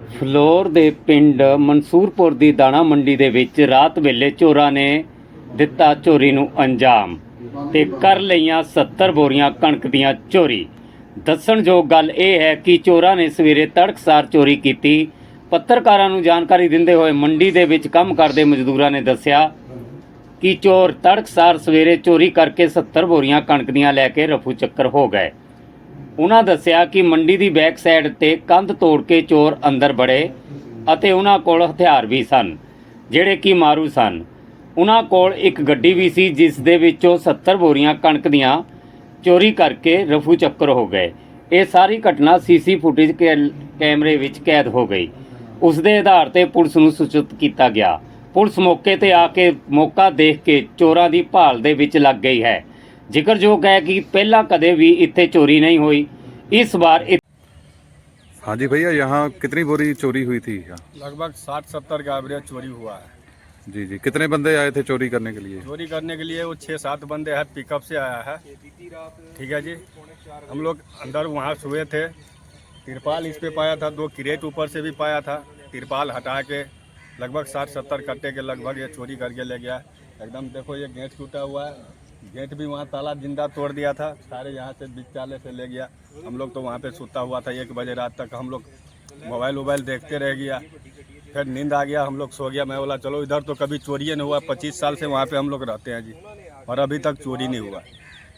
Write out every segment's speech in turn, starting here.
Floor ਦੇ ਪਿੰਡ ਮਨਸੂਰਪੁਰ ਦੀ ਦਾਣਾ ਮੰਡੀ ਦੇ ਵਿੱਚ ਰਾਤ ਵੇਲੇ ਚੋਰਾਂ ਨੇ ਦਿੱਤਾ ਚੋਰੀ ਨੂੰ ਅੰਜਾਮ ਤੇ ਕਰ ਲਈਆਂ 70 ਬੋਰੀਆਂ ਕਣਕ ਦੀਆਂ ਚੋਰੀ। ਦੱਸਣਯੋਗ ਗੱਲ ਇਹ ਹੈ ਕਿ ਚੋਰਾਂ ਨੇ ਸਵੇਰੇ ਤੜਕਸਾਰ ਚੋਰੀ ਕੀਤੀ। ਪੱਤਰਕਾਰਾਂ ਨੂੰ ਜਾਣਕਾਰੀ ਦਿੰਦੇ ਹੋਏ ਮੰਡੀ ਦੇ ਵਿੱਚ ਕੰਮ ਕਰਦੇ ਮਜ਼ਦੂਰਾਂ ਨੇ ਦੱਸਿਆ ਕਿ ਚੋਰ ਤੜਕਸਾਰ ਸਵੇਰੇ ਚੋਰੀ ਕਰਕੇ 70 ਬੋਰੀਆਂ ਕਣਕ ਦੀਆਂ ਲੈ ਕੇ ਰਫੂ ਚੱਕਰ ਹੋ ਗਏ। ਉਹਨਾਂ ਦੱਸਿਆ ਕਿ ਮੰਡੀ ਦੀ ਬੈਕ ਸਾਈਡ ਤੇ ਕੰਧ ਤੋੜ ਕੇ ਚੋਰ ਅੰਦਰ ਬੜੇ ਅਤੇ ਉਹਨਾਂ ਕੋਲ ਹਥਿਆਰ ਵੀ ਸਨ, ਜਿਹੜੇ ਕਿ ਮਾਰੂ ਸਨ। ਉਹਨਾਂ ਕੋਲ ਇੱਕ ਗੱਡੀ ਵੀ ਸੀ, ਜਿਸ ਦੇ ਵਿੱਚੋਂ 70 ਬੋਰੀਆਂ ਕਣਕ ਦੀਆਂ ਚੋਰੀ ਕਰਕੇ ਰਫੂ ਚੱਕਰ ਹੋ ਗਏ। ਇਹ ਸਾਰੀ ਘਟਨਾ ਸੀਸੀ ਫੁਟੇਜ ਕੈਮਰੇ ਵਿੱਚ ਕੈਦ ਹੋ ਗਈ। ਉਸ ਦੇ ਆਧਾਰ ਤੇ ਪੁਲਿਸ ਨੂੰ ਸੂਚਿਤ ਕੀਤਾ ਗਿਆ। ਪੁਲਿਸ ਮੌਕੇ ਤੇ ਆ ਕੇ ਮੌਕਾ ਦੇਖ ਕੇ ਚੋਰਾਂ ਦੀ ਭਾਲ ਦੇ ਵਿੱਚ ਲੱਗ ਗਈ ਹੈ। ਜ਼ਿਕਰਯੋਗ ਹੈ ਕਿ ਪਹਿਲਾਂ ਕਦੇ ਵੀ ਇੱਥੇ ਚੋਰੀ ਨਹੀਂ ਹੋਈ ਇਸ ਵਾਰ ਇ- हाँ जी भैया यहाँ कितनी बोरी चोरी हुई थी यहाँ? लगभग साठ सत्तर का एवरेज चोरी हुआ है जी जी कितने बंदे आए थे चोरी करने के लिए चोरी करने के लिए वो छः सात बंदे हैं पिकअप से आया है ठीक है जी हम लोग अंदर वहाँ सोए थे तिरपाल इस पे पाया था दो क्रेट ऊपर से भी पाया था तिरपाल हटा के लगभग साठ सत्तर कट्टे के लगभग ये चोरी करके ले गया एकदम देखो ये गेट टूटा हुआ है गेट भी वहाँ ताला ज़िंदा तोड़ दिया था। सारे यहाँ से बिचाले से ले गया। हम लोग तो वहाँ पे सुता हुआ था एक बजे रात तक। हम लोग मोबाइल वोबाइल देखते रह गया। फिर नींद आ गया। हम लोग सो गया। मैं बोला चलो इधर तो कभी चोरी नहीं हुआ। पच्चीस साल से वहाँ पे हम लोग रहते हैं जी। और अभी तक चोरी नहीं हुआ।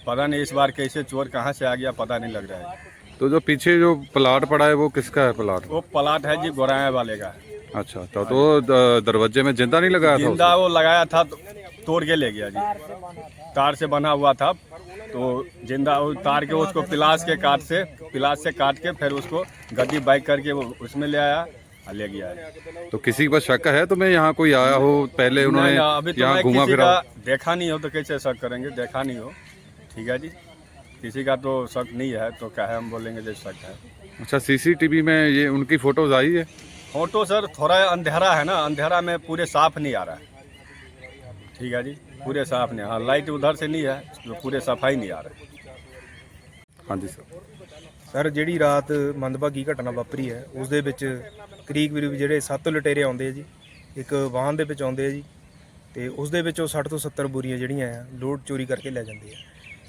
पता नहीं इस बार कैसे चोर कहाँ से आ गया पता नहीं लग रहा है। तो जो पीछे जो प्लाट पड़ा है वो किसका है प्लाट? वो प्लाट है जी गोराया वाले का। अच्छा तो, तो दरवाजे में ज़िंदा नहीं लगाया था ज़िंदा वो लगाया था तो तोड़ के ले गया जी। तार से बना हुआ था। तो ज़िंदा तार के उसको पिलास के काट से पिलास से काट के फिर उसको गड्डी बाइक करके वो उसमें ले आया ले गया। है तो किसी पर शक है तो मैं यहाँ कोई आया हो पहले उन्होंने अभी तो यहाँ घूमा फिरा? देखा नहीं हो तो कैसे शक करेंगे? देखा नहीं हो। ठीक है जी। किसी का तो शक नहीं है तो क्या है? हम बोलेंगे जो शक है। अच्छा सीसीटीवी में ये उनकी फ़ोटोज़ आई है? फ़ोटो सर थोड़ा अंधेरा है ना। अंधेरा में पूरे साफ़ नहीं आ रहा है। ठीक है जी पूरे साफ नहीं हाँ लाइट उधर से नहीं है तो पूरे सफाई नहीं आ रहा है हाँ जी सर ਸਰ ਜਿਹੜੀ ਰਾਤ ਮੰਦਭਾਗੀ ਘਟਨਾ ਵਾਪਰੀ ਹੈ ਉਸ ਦੇ ਵਿੱਚ ਕਰੀਬ ਕਰੀਬ ਜਿਹੜੇ ਸੱਤ ਲੁਟੇਰੇ ਆਉਂਦੇ ਆ ਜੀ ਇੱਕ ਵਾਹਨ ਦੇ ਵਿੱਚ ਆਉਂਦੇ ਆ ਜੀ ਤੇ ਉਸ ਦੇ ਵਿੱਚੋਂ 60 ਤੋਂ 70 ਬੋਰੀਆਂ ਜਿਹੜੀਆਂ ਆ ਲੋਡ ਚੋਰੀ ਕਰਕੇ ਲੈ ਜਾਂਦੇ ਆ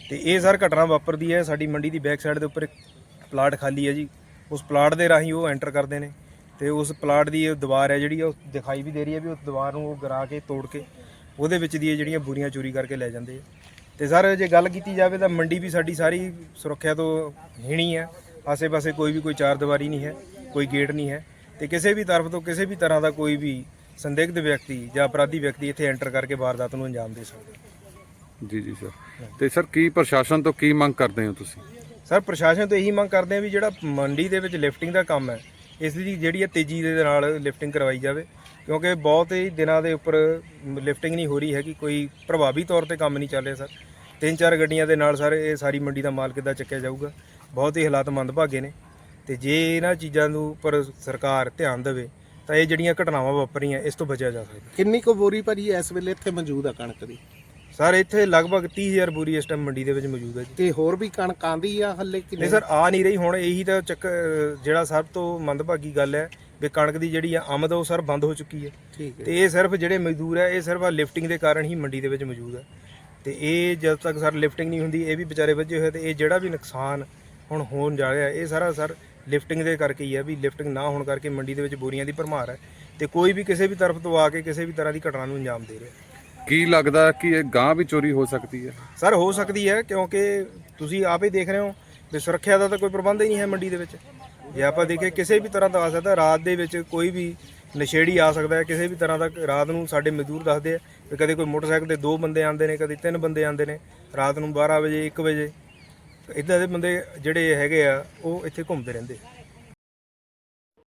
ਤੇ ਇਹ ਸਰ ਘਟਨਾ ਵਾਪਰਦੀ ਹੈ ਸਾਡੀ ਮੰਡੀ ਦੀ ਬੈਕ ਸਾਈਡ ਦੇ ਉੱਪਰ ਇੱਕ ਪਲਾਟ ਖਾਲੀ ਹੈ ਜੀ ਉਸ ਪਲਾਟ ਦੇ ਰਾਹੀਂ ਉਹ ਐਂਟਰ ਕਰਦੇ ਨੇ ਤੇ ਉਸ ਪਲਾਟ ਦੀ ਇਹ ਦੀਵਾਰ ਹੈ ਜਿਹੜੀ ਉਹ ਦਿਖਾਈ ਵੀ ਦੇ ਰਹੀ ਹੈ ਵੀ ਉਸ ਦੀਵਾਰ ਨੂੰ ਉਹ ਗਰਾ ਕੇ ਤੋੜ ਕੇ ਉਹਦੇ ਵਿੱਚ ਦੀ ਇਹ ਜਿਹੜੀਆਂ ਬੋਰੀਆਂ ਚੋਰੀ ਕਰਕੇ ਲੈ ਜਾਂਦੇ ਆ। ਤੇ ਸਰ ਜੇ ਗੱਲ ਕੀਤੀ ਜਾਵੇ ਤਾਂ ਮੰਡੀ ਵੀ ਸਾਡੀ ਸਾਰੀ ਸੁਰੱਖਿਆ ਤੋਂ ਹੀਣੀ ਹੈ ਆਸੇ-ਪਾਸੇ ਕੋਈ ਵੀ ਕੋਈ ਚਾਰ ਦੀਵਾਰੀ ਨਹੀਂ ਹੈ ਕੋਈ ਗੇਟ ਨਹੀਂ ਹੈ। ਤੇ ਕਿਸੇ ਵੀ ਤਰਫ ਤੋਂ ਕਿਸੇ ਵੀ ਤਰ੍ਹਾਂ ਦਾ ਕੋਈ ਵੀ ਸੰਦਿਗਧ ਵਿਅਕਤੀ ਜਾਂ ਅਪਰਾਧੀ ਵਿਅਕਤੀ ਇੱਥੇ ਐਂਟਰ ਕਰਕੇ ਵਾਰਦਾਤ ਨੂੰ ਅੰਜਾਮ ਦੇ ਸਕਦਾ। ਜੀ ਜੀ ਸਰ। ਤੇ ਸਰ ਕੀ ਪ੍ਰਸ਼ਾਸਨ ਤੋਂ ਕੀ ਮੰਗ ਕਰਦੇ ਹੋ ਤੁਸੀਂ? ਸਰ ਪ੍ਰਸ਼ਾਸਨ ਤੋਂ ਇਹੀ ਮੰਗ ਕਰਦੇ ਆ ਵੀ ਜਿਹੜਾ ਮੰਡੀ ਦੇ ਵਿੱਚ ਲਿਫਟਿੰਗ ਦਾ ਕੰਮ ਹੈ ਇਸ ਦੀ ਜਿਹੜੀ ਹੈ ਤੇਜ਼ੀ ਦੇ ਨਾਲ ਲਿਫਟਿੰਗ ਕਰਵਾਈ ਜਾਵੇ। ਕਿਉਂਕਿ ਬਹੁਤ ਹੀ ਦਿਨਾਂ ਦੇ ਉੱਪਰ ਲਿਫਟਿੰਗ ਨਹੀਂ ਹੋ ਰਹੀ ਹੈਗੀ ਕੋਈ ਪ੍ਰਭਾਵੀ ਤੌਰ ਤੇ ਕੰਮ ਨਹੀਂ ਚੱਲ ਰਿਹਾ ਸਰ। ਤਿੰਨ ਚਾਰ ਗੱਡੀਆਂ ਦੇ ਨਾਲ ਸਰ ਇਹ ਸਾਰੀ ਮੰਡੀ ਦਾ ਮਾਲ ਕਿੱਦਾਂ ਚੱਕਿਆ ਜਾਊਗਾ? ਬਹੁਤ ਹੀ ਹਾਲਾਤ ਮੰਦਭਾਗੇ ਨੇ। ਤੇ ਜੇ ਇਹਨਾਂ ਚੀਜ਼ਾਂ ਨੂੰ ਉੱਪਰ ਸਰਕਾਰ ਧਿਆਨ ਦੇਵੇ ਤਾਂ ਇਹ ਜਿਹੜੀਆਂ ਘਟਨਾਵਾਂ ਵਾਪਰੀਆਂ ਇਸ ਤੋਂ ਬਚਿਆ ਜਾ ਸਕਦਾ। ਕਿੰਨੀ ਕੁ ਬੋਰੀ ਭਾਜੀ ਇਸ ਵੇਲੇ ਇੱਥੇ ਮੌਜੂਦ ਆ ਕਣਕ ਦੀ? ਸਰ ਇੱਥੇ ਲਗਭਗ 30000 ਬੋਰੀ ਇਸ ਟਾਈਮ ਮੰਡੀ ਦੇ ਵਿੱਚ ਮੌਜੂਦ ਹੈ ਜੀ। ਤੇ ਹੋਰ ਵੀ ਕਣਕ ਆਂਦੀ ਆ ਹੱਲੇ ਕਿ ਨਹੀਂ ਸਰ ਆ ਨਹੀਂ ਰਹੀ ਹੁਣ ਇਹੀ ਤਾਂ ਚੱਕ ਜਿਹੜਾ ਸਭ ਤੋਂ ਮੰਦਭਾਗੀ ਗੱਲ ਹੈ ਵੀ ਕਣਕ ਦੀ ਜਿਹੜੀ ਆ ਆਮਦ ਉਹ ਸਰ ਬੰਦ ਹੋ ਚੁੱਕੀ ਹੈ। ਠੀਕ ਹੈ। ਤੇ ਇਹ ਸਿਰਫ ਜਿਹੜੇ ਮਜ਼ਦੂਰ ਹੈ ਇਹ ਸਿਰਫ ਆ ਲਿਫਟਿੰਗ ਦੇ ਕਾਰਨ ਹੀ ਮੰਡੀ ਦੇ ਵਿੱਚ ਮੌਜੂਦ ਹੈ ਤੇ ਇਹ ਜਦ ਤੱਕ ਸਰ ਲਿਫਟਿੰਗ ਨਹੀਂ ਹੁੰਦੀ ਇਹ ਵੀ ਵਿਚਾਰੇ ਵੱਜੇ ਹੋਏ ਤੇ ਇਹ ਜਿਹੜਾ ਵੀ ਨੁਕਸਾਨ ਹੁਣ ਹੋਣ ਜਾ ਰਿਹਾ ਇਹ ਸਾਰਾ ਸਰ ਲਿਫਟਿੰਗ ਦੇ ਕਰਕੇ ਹੀ ਹੈ ਵੀ ਲਿਫਟਿੰਗ ਨਾ ਹੋਣ ਕਰਕੇ ਮੰਡੀ ਦੇ ਵਿੱਚ ਬੋਰੀਆਂ ਦੀ ਭਰਮਾਰ ਹੈ ਤੇ ਕੋਈ ਵੀ ਕਿਸੇ ਵੀ ਤਰਫ ਤੋਂ ਆ ਕੇ ਕਿਸੇ ਵੀ ਤਰ੍ਹਾਂ ਦੀ ਘਟਨਾ ਨੂੰ ਅੰਜਾਮ ਦੇ ਰਿਹਾ। ਕੀ ਲੱਗਦਾ ਕਿ ਇਹ ਗਾਂ ਵੀ ਚੋਰੀ ਹੋ ਸਕਦੀ ਹੈ? ਸਰ ਹੋ ਸਕਦੀ ਹੈ ਕਿਉਂਕਿ ਤੁਸੀਂ ਆਪੇ ਦੇਖ ਰਹੇ ਹੋ ਵੀ ਸੁਰੱਖਿਆ ਦਾ ਤਾਂ ਕੋਈ ਪ੍ਰਬੰਧ ਹੀ ਨਹੀਂ ਹੈ ਮੰਡੀ ਦੇ ਵਿੱਚ। ਜੇ ਆਪਾਂ ਦੇਖੀਏ ਕਿਸੇ ਵੀ ਤਰ੍ਹਾਂ ਦਾ ਆ ਸਕਦਾ, ਰਾਤ ਦੇ ਵਿੱਚ ਕੋਈ ਵੀ ਨਸ਼ੇੜੀ ਆ ਸਕਦਾ ਹੈ, ਕਿਸੇ ਵੀ ਤਰ੍ਹਾਂ ਦਾ ਰਾਤ ਨੂੰ ਸਾਡੇ ਮਜ਼ਦੂਰ ਦੱਸਦੇ ਆ ਵੀ ਕਦੇ ਕੋਈ ਮੋਟਰਸਾਈਕਲ ਤੇ ਦੋ ਬੰਦੇ ਆਉਂਦੇ ਨੇ, ਕਦੇ ਤਿੰਨ ਬੰਦੇ ਆਉਂਦੇ ਨੇ, ਰਾਤ ਨੂੰ 12 ਵਜੇ 1 ਵਜੇ ਇਦਾਂ ਦੇ ਬੰਦੇ ਜਿਹੜੇ ਹੈਗੇ ਆ, ਉਹ ਇੱਥੇ ਘੁੰਮਦੇ ਰਹਿੰਦੇ ਆ।